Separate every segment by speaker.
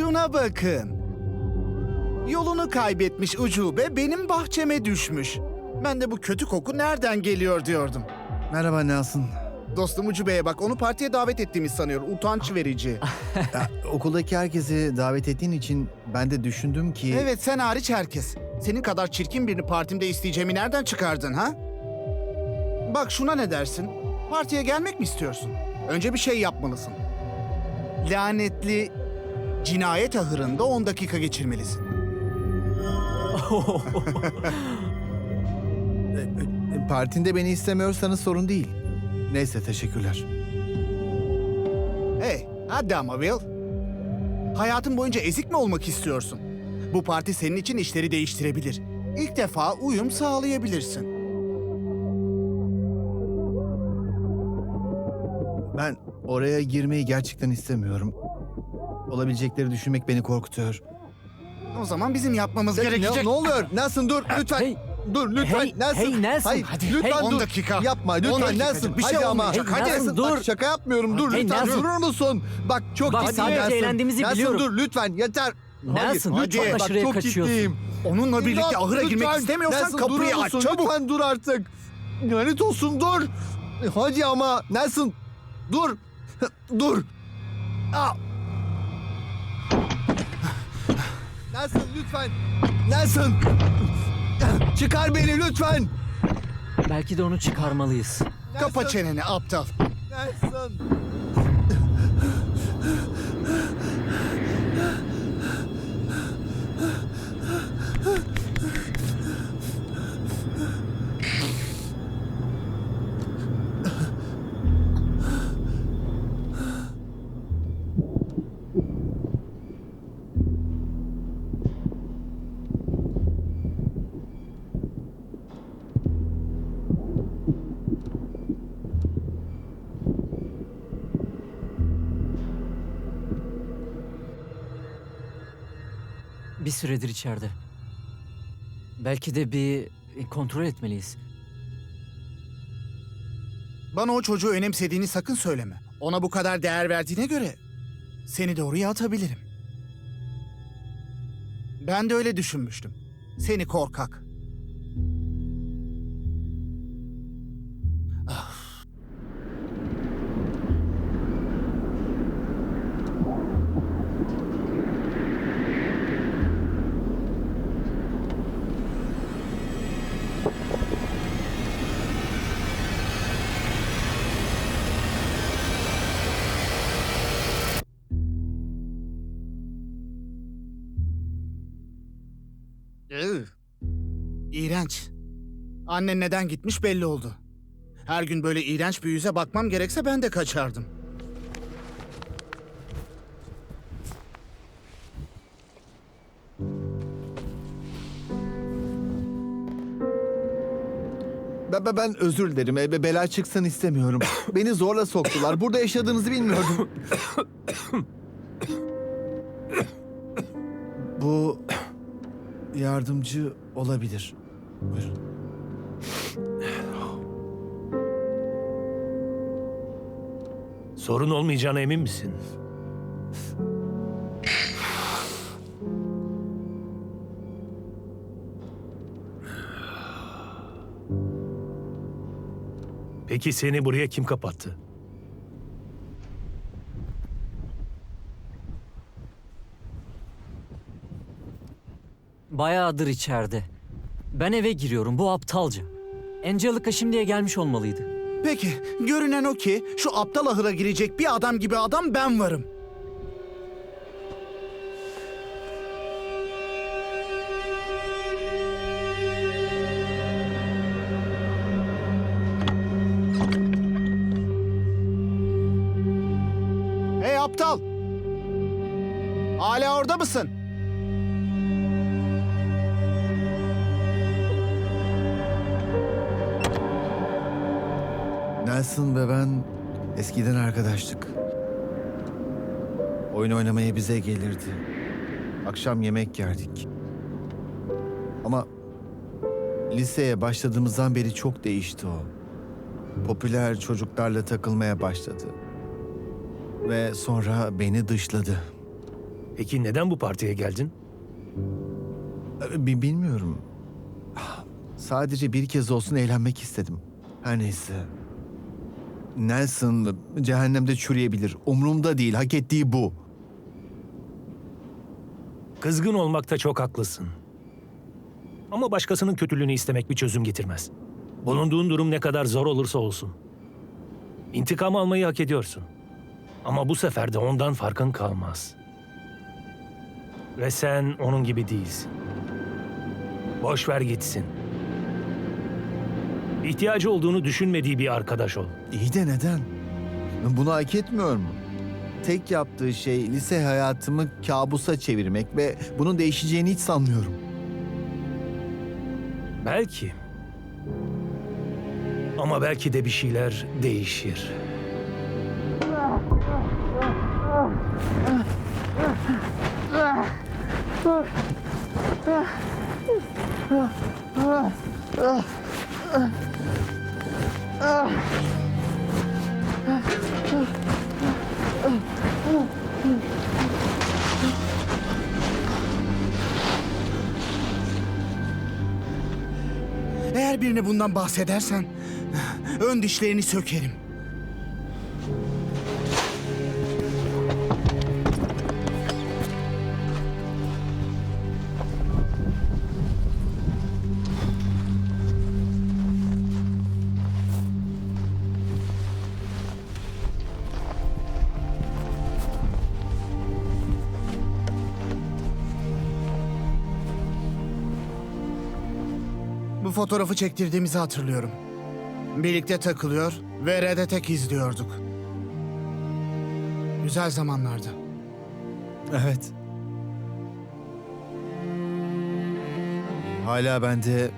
Speaker 1: Şuna bakın. Yolunu kaybetmiş ucube benim bahçeme düşmüş. Ben de bu kötü koku nereden geliyor diyordum.
Speaker 2: Merhaba Nelson.
Speaker 1: Dostum Ucube'ye bak onu partiye davet ettiğimi sanıyor. Utanç verici.
Speaker 2: Ya, okuldaki herkesi davet ettiğin için ben de düşündüm ki...
Speaker 1: evet sen hariç herkes. Senin kadar çirkin birini partimde isteyeceğimi nereden çıkardın ha? Bak şuna ne dersin? Partiye gelmek mi istiyorsun? Önce bir şey yapmalısın. Lanetli cinayet ahırında 10 dakika geçirmelisin.
Speaker 2: Partinde beni istemiyorsanız sorun değil. Neyse teşekkürler.
Speaker 1: Hey, hadi ama Will. Hayatın boyunca ezik mi olmak istiyorsun? Bu parti senin için işleri değiştirebilir. İlk defa uyum sağlayabilirsin.
Speaker 2: Ben oraya girmeyi gerçekten istemiyorum. Olabilecekleri düşünmek beni korkutuyor.
Speaker 1: O zaman bizim yapmamız
Speaker 2: Ne,
Speaker 1: gerekecek.
Speaker 2: ne oluyor? Nelson dur lütfen.
Speaker 3: Hey.
Speaker 2: Dur lütfen
Speaker 3: Hey,
Speaker 2: Nelson.
Speaker 3: hey, Nelson.
Speaker 2: Hayır,
Speaker 1: Hadi,
Speaker 2: lütfen
Speaker 1: hey, on
Speaker 2: dur.
Speaker 1: dakika.
Speaker 2: Yapma
Speaker 1: On
Speaker 2: lütfen
Speaker 1: dakikacık,
Speaker 2: Nelson.
Speaker 1: bir şey
Speaker 2: Hadi ama.
Speaker 1: olmayacak,
Speaker 3: hadi.
Speaker 2: Nelson,
Speaker 3: Dur.
Speaker 2: Bak, şaka yapmıyorum. Dur
Speaker 3: Hey,
Speaker 2: lütfen
Speaker 3: Nelson.
Speaker 2: durur musun? Bak çok
Speaker 3: Bak,
Speaker 2: ciddiyim
Speaker 3: sadece
Speaker 2: Nelson.
Speaker 3: eğlendiğimizi
Speaker 2: Nelson,
Speaker 3: biliyorum.
Speaker 2: dur lütfen yeter.
Speaker 3: Nelson,
Speaker 2: Hayır,
Speaker 3: lütfen aşırıya
Speaker 2: Bak, çok
Speaker 3: kaçıyorsun.
Speaker 2: ciddiyim.
Speaker 1: Onunla birlikte
Speaker 2: İmdat,
Speaker 1: ahıra girmek
Speaker 2: lütfen.
Speaker 1: istemiyorsan
Speaker 2: Nelson,
Speaker 1: kapıyı
Speaker 2: durur
Speaker 1: aç
Speaker 2: musun?
Speaker 1: çabuk.
Speaker 2: Lütfen dur artık. Lanet olsun dur. Hadi ama Nelson dur. Dur. Aa. Nelson lütfen. Nelson. Çıkar beni lütfen.
Speaker 3: Belki de onu çıkarmalıyız.
Speaker 1: Kapa
Speaker 2: Nelson,
Speaker 1: çeneni aptal.
Speaker 2: Nelson.
Speaker 3: Bir süredir içeride. Belki de bir kontrol etmeliyiz.
Speaker 1: Bana o çocuğu önemsediğini sakın söyleme. Ona bu kadar değer verdiğine göre seni de oraya atabilirim. Ben de öyle düşünmüştüm. Seni korkak. İğrenç. Annen neden gitmiş belli oldu. Her gün böyle iğrenç bir yüze bakmam gerekse ben de kaçardım.
Speaker 2: Ben, ben, ben özür dilerim. E, be- Bela çıksın istemiyorum. Beni zorla soktular. Burada yaşadığınızı bilmiyordum. Bu yardımcı olabilir. Buyurun.
Speaker 4: Sorun olmayacağına emin misin? Peki seni buraya kim kapattı?
Speaker 3: Bayağıdır içeride. Ben eve giriyorum. Bu aptalca. Angelica şimdiye gelmiş olmalıydı.
Speaker 1: Peki, görünen o ki şu aptal ahıra girecek bir adam gibi adam ben varım. Hey aptal! Hala orada mısın?
Speaker 2: Nelson ve ben eskiden arkadaştık. Oyun oynamaya bize gelirdi. Akşam yemek yerdik. Ama liseye başladığımızdan beri çok değişti o. Popüler çocuklarla takılmaya başladı. Ve sonra beni dışladı.
Speaker 4: Peki neden bu partiye geldin?
Speaker 2: Ee, bi- bilmiyorum. Sadece bir kez olsun eğlenmek istedim. Her neyse. Nelson cehennemde çürüyebilir. Umrumda değil. Hak ettiği bu.
Speaker 4: Kızgın olmakta çok haklısın. Ama başkasının kötülüğünü istemek bir çözüm getirmez. Bulunduğun durum ne kadar zor olursa olsun. İntikam almayı hak ediyorsun. Ama bu sefer de ondan farkın kalmaz. Ve sen onun gibi değilsin. Boş ver gitsin. İhtiyacı olduğunu düşünmediği bir arkadaş ol.
Speaker 2: İyi de neden? Bunu hak etmiyor mu? Tek yaptığı şey lise hayatımı kabusa çevirmek ve bunun değişeceğini hiç sanmıyorum.
Speaker 4: Belki. Ama belki de bir şeyler değişir.
Speaker 1: Eğer birine bundan bahsedersen ön dişlerini sökerim. Bu fotoğrafı çektirdiğimizi hatırlıyorum. Birlikte takılıyor ve Red'e tek izliyorduk. Güzel zamanlardı.
Speaker 2: Evet. Hala bende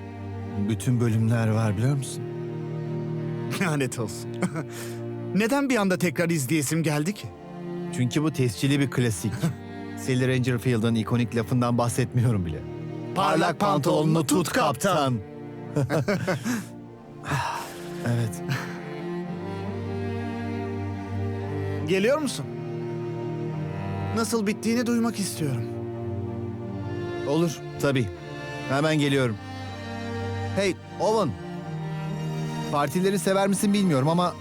Speaker 2: bütün bölümler var biliyor musun?
Speaker 1: Lanet olsun. Neden bir anda tekrar izleyesim geldi ki?
Speaker 2: Çünkü bu tescilli bir klasik. Sally Rangerfield'ın ikonik lafından bahsetmiyorum bile. Parlak pantolonunu tut kaptan. evet.
Speaker 1: Geliyor musun? Nasıl bittiğini duymak istiyorum.
Speaker 2: Olur tabii. Hemen geliyorum. Hey Owen. Partileri sever misin bilmiyorum ama